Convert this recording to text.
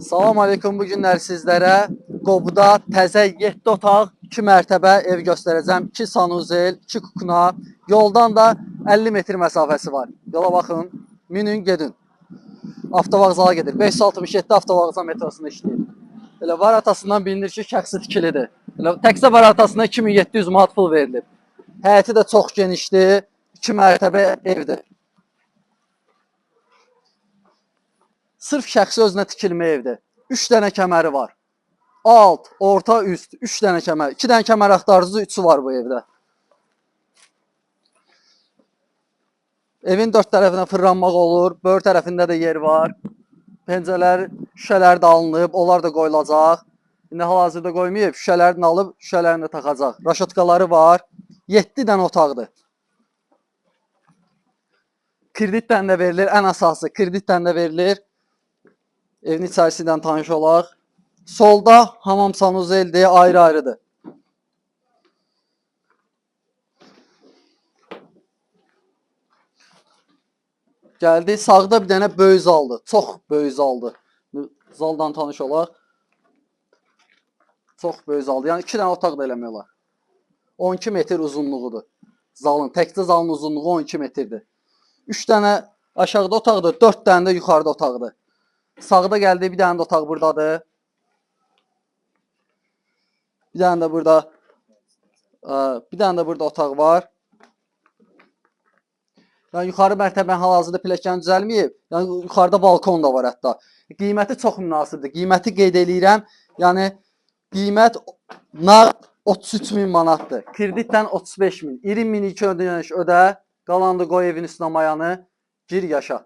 Salam aleykum. Bu günlər sizlərə Qobuda təzə 7 otaq, 2 mərtəbə ev göstərəcəm. 2 sanuzel, 2 kukna. Yoldan da 50 metr məsafəsi var. Yola baxın. Minin gedin. Avtovağzala gedir. 567 avtovağzal metrosunda işləyir. Elə var atasından bilinir ki, şəxsi tikilidir. Elə təkcə var atasına 2700 manat pul verilib. Həyəti də çox genişdir. 2 mərtəbə evdir. Sırf şəxsi özünə tikilmə evdir. 3 dənə kəməri var. Alt, orta, üst 3 dənə kəmər. 2 dənə kəmər axtarıcı, 3-ü var bu evdə. Evin dörd tərəfinə fırlanmaq olur. Bör tərəfində də yer var. Pəncələr, şüşələr də alınıb, onlar da qoyulacaq. İndi hal-hazırda qoymayıb, şüşələrini alıb, şüşələrini taxacaq. Raşotkaları var. 7 dənə otaqdır. Kreditdən də verilir, ən əsası kreditdən də verilir. Evin içərisindən tanış olaq. Solda hamam sanuzeldir, ayrı-ayrıdır. Gəldi, sağda bir dənə böyük zaldır. Çox böyük zaldır. Zaldan tanış olaq. Çox böyük zaldır. Yəni 2 dənə otaq da eləmək olar. 12 metr uzunluğudur. Zalın, təkcə zalın uzunluğu 12 metrdir. 3 dənə aşağıda otaqdır, 4 dənə də yuxarıda otaqdır. Sağda gəldi, bir dənə də otaq burdadır. Bir dənə də burada ə, bir dənə də burada otaq var. Yəni yuxarı mərtəbə hal-hazırda pilləkən düzəlməyib. Yəni yuxarıda balkon da var hətta. Qiyməti çox münasibdir. Qiyməti qeyd eləyirəm. Yəni qiymət nağd 33 min manatdır. Kreditdən 35 min. 20 min ilk ödəniş ödə. Qalanı qoy evin üstünə mayanı. Gir yaşa.